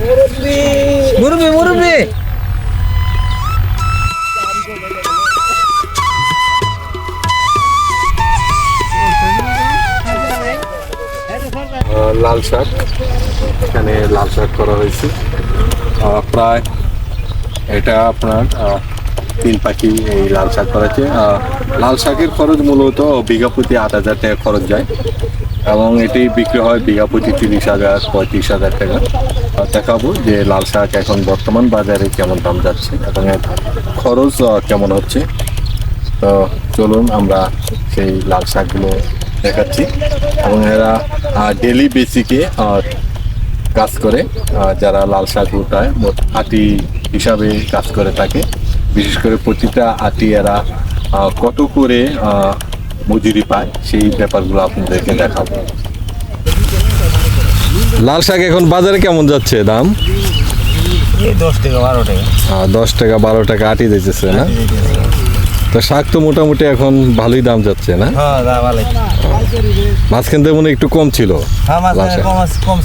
লাল শাক এখানে লাল শাক করা হয়েছে। প্রায় এটা আপনার তিন পাখি এই লাল শাক করেছে লাল শাকের খরচ মূলত বিঘা প্রতি আট হাজার টাকা খরচ যায়। এবং এটি বিক্রি হয় বিঘা প্রতি তিরিশ হাজার, পঁয়ত্রিশ হাজার টাকা। দেখাবো যে লাল শাক এখন বর্তমান বাজারে কেমন দাম যাচ্ছে, এবং খরচ কেমন হচ্ছে। তো চলুন আমরা সেই লাল শাকগুলো দেখাচ্ছি, এবং এরা ডেলি বেসিকে কাজ করে যারা লাল শাক উঠায় আটি হিসাবে কাজ করে থাকে। বিশেষ করে প্রতিটা আটি এরা কত করে মজুরি পায়, সেই ব্যাপারগুলো আপনাদেরকে দেখাবো। লাল শাক এখন বাজারে কেমন যাচ্ছে দাম? দশ টাকা বারো টাকা। দশ টাকা বারো টাকা আটি দিতেছে না? তো শাক তো মোটামুটি এখন ভালোই দাম যাচ্ছে না? হ্যাঁ মাঝখান থেকে মনে একটু কম ছিল হ্যাঁ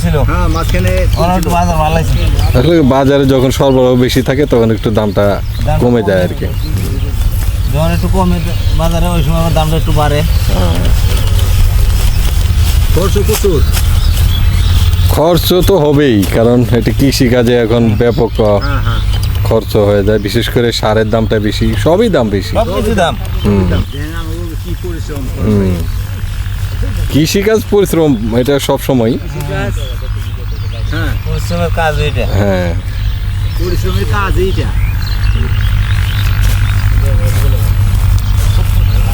ছিল। হ্যাঁ মাঝখানে অনেক একটু বাজার ভালো আছে আসলে বাজারে যখন সরবরাহ বেশি থাকে তখন একটু দামটা কমে যায় আর কি। যখন একটু কমে বাজারে ওই সময় দামটা একটু বাড়ে। খরচ প্রচুর। খরচ তো হবেই কারণ এটা কৃষি কাজে এখন ব্যাপক আহ, হ্যাঁ হ্যাঁ। খরচ হয়ে যায় বিশেষ করে সারের দামটা বেশি সবই দাম বেশি। কৃষি কাজ দাম। কৃষিকাজ পরিশ্রম এটা সব সময় হ্যাঁ। পরিশ্রমের কাজ এটা হ্যাঁ। পরিশ্রমের কাজ এইটা।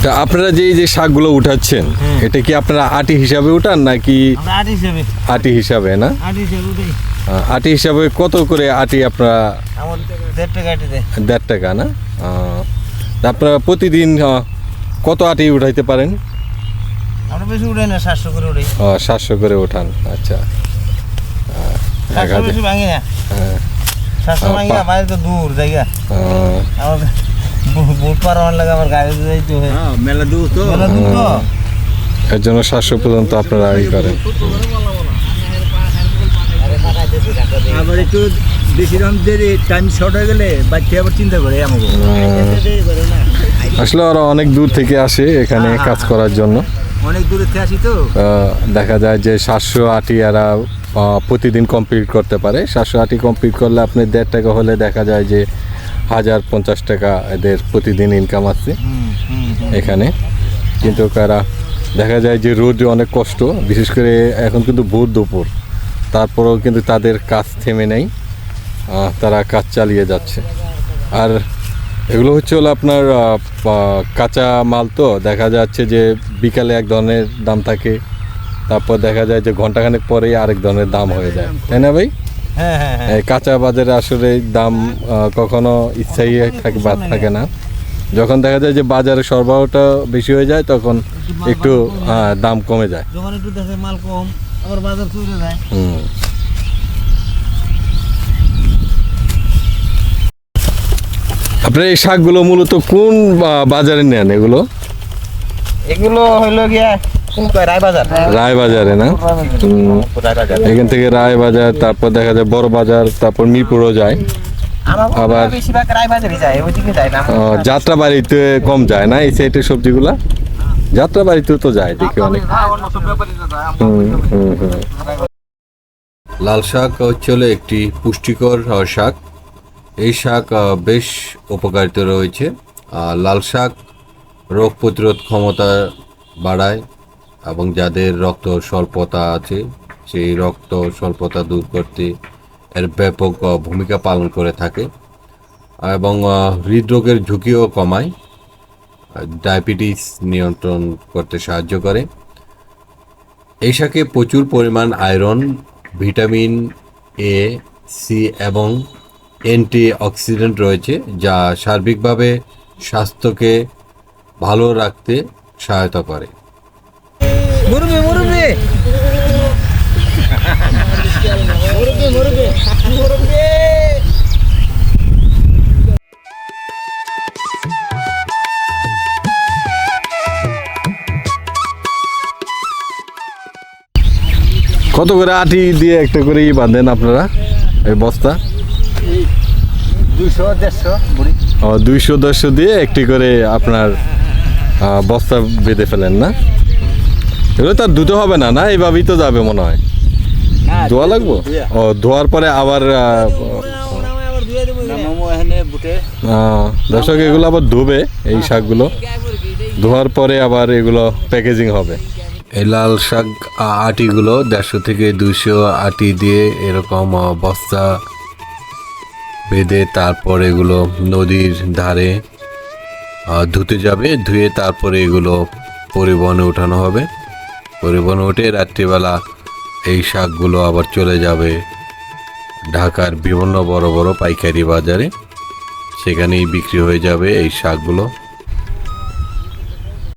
তা আপনারা যে এই যে শাকগুলো উঠাচ্ছেন এটা কি আপনারা আটি হিসাবে উঠান নাকি আট হিসেবে। আটি হিসাবে না? আট হিসেবে উঠেই। আটি হিসাবে কত করে আটি আপনারা দেড় টাকা আটি দেয়। দেড় টাকা না? আপনারা প্রতিদিন কত আটি উঠাইতে পারেন? আমরা বেশি উঠাই না সাতশো করে উঠাই। সাতশো করে ওঠান আচ্ছা। সাতশো বেশি ভাঙি না। হ্যাঁ, সাতশো আহ, ভাঙি না বাইরে তো দূর জায়গা। বু- বুট পার আমার লাগে আমার গাড়ি যাইতে হয়। হ্যাঁ মেলা দূর তো। মেলা দূর তো। এর জন্য সাতশো পর্যন্ত আপনারা ই করেন আবার একটু বেশি দেরি টাইম শর্ট হয়ে গেলে বাচ্চা আবার চিন্তা করে আমাকে। আসলে ওরা অনেক দূর থেকে আসে এখানে কাজ করার জন্য। অনেক দূরে থেকে আসি তো। দেখা যায় যে সাতশো আটি এরা প্রতিদিন কমপ্লিট করতে পারে। সাতশো আটি কমপ্লিট করলে আপনি দেড় টাকা হলে দেখা যায় যে হাজার পঞ্চাশ টাকা এদের প্রতিদিন ইনকাম আছে এখানে। কিন্তু তারা দেখা যায় যে রোদে অনেক কষ্ট, বিশেষ করে এখন কিন্তু ভোর দুপুর। তারপরেও কিন্তু তাদের কাজ থেমে নেই তারা কাজ চালিয়ে যাচ্ছে। আর এগুলো হচ্ছে হলো আপনার কাঁচা মাল তো, দেখা যাচ্ছে যে বিকালে এক ধরনের দাম থাকে, তারপর দেখা যায় যে ঘন্টাখানেক পরেই আরেক ধরনের দাম হয়ে যায়। তাই না ভাই? কাঁচা বাজারে আসলে দাম কখনো ইচ্ছাই থাকে বাদ থাকে না। যখন দেখা যায় যে বাজারে সরবরাহটা বেশি হয়ে যায় তখন একটু দাম কমে যায়। যখন একটু দেখে মাল কম আবার বাজার চলে যায়। আপনার এই শাকগুলো মূলত কোন বাজারে নেন এগুলো? এগুলো হইল গিয়া কোন কয় রায় বাজার রায় বাজারে না এখান থেকে রায় বাজার তারপর দেখা যায় বড় বাজার তারপর মিরপুরও যায়। আবার- যাত্রা বাড়িতে কম যায় না এই সাইডের সবজিগুলা? যাত্রা বাড়িতেও তো যায় দেখি অনেক। লাল শাক হচ্ছে হলো একটি পুষ্টিকর শাক। এই শাক বেশ উপকারিতা রয়েছে। আর লাল শাক রোগ প্রতিরোধ ক্ষমতা বাড়ায়। এবং যাদের রক্ত স্বল্পতা আছে, সেই রক্ত স্বল্পতা দূর করতে এর ব্যাপক ভূমিকা পালন করে থাকে এবং হৃদরোগের ঝুঁকিও কমায় ডায়াবেটিস নিয়ন্ত্রণ করতে সাহায্য করে। এই শাকে প্রচুর পরিমাণ আয়রন, ভিটামিন এ সি এবং অ্যান্টি অক্সিডেন্ট রয়েছে, যা সার্বিকভাবে স্বাস্থ্যকে ভালো রাখতে সহায়তা করে। মুরবি মুরবি মুরবি মুরবি মুরবি কত করে আটি দিয়ে একটা করেই বাঁধেন আপনারা? এই বস্তা? দেড়শো বুড়ি। দুইশো দেড়শো দিয়ে একটি করে আপনার বস্তা বেঁধে ফেলেন না? এগুলো তো আর ধুতে হবে না না? এইভাবেই তো যাবে মনে হয়। ধোয়া লাগবো? ও ধোয়ার পরে আবার দর্শক এগুলো আবার ধুবে এই শাকগুলো। ধোয়ার পরে আবার এগুলো প্যাকেজিং হবে। এই লাল শাক আটিগুলো দেড়শো থেকে দুশো আটি দিয়ে এরকম বস্তা বেঁধে তারপর এগুলো নদীর ধারে ধুতে যাবে ধুয়ে তারপরে এগুলো পরিবহনে উঠানো হবে। পরিবহনে উঠে রাত্রিবেলা এই শাকগুলো আবার চলে যাবে ঢাকার বিভিন্ন বড় বড় পাইকারি বাজারে। সেখানেই বিক্রি হয়ে যাবে এই শাকগুলো।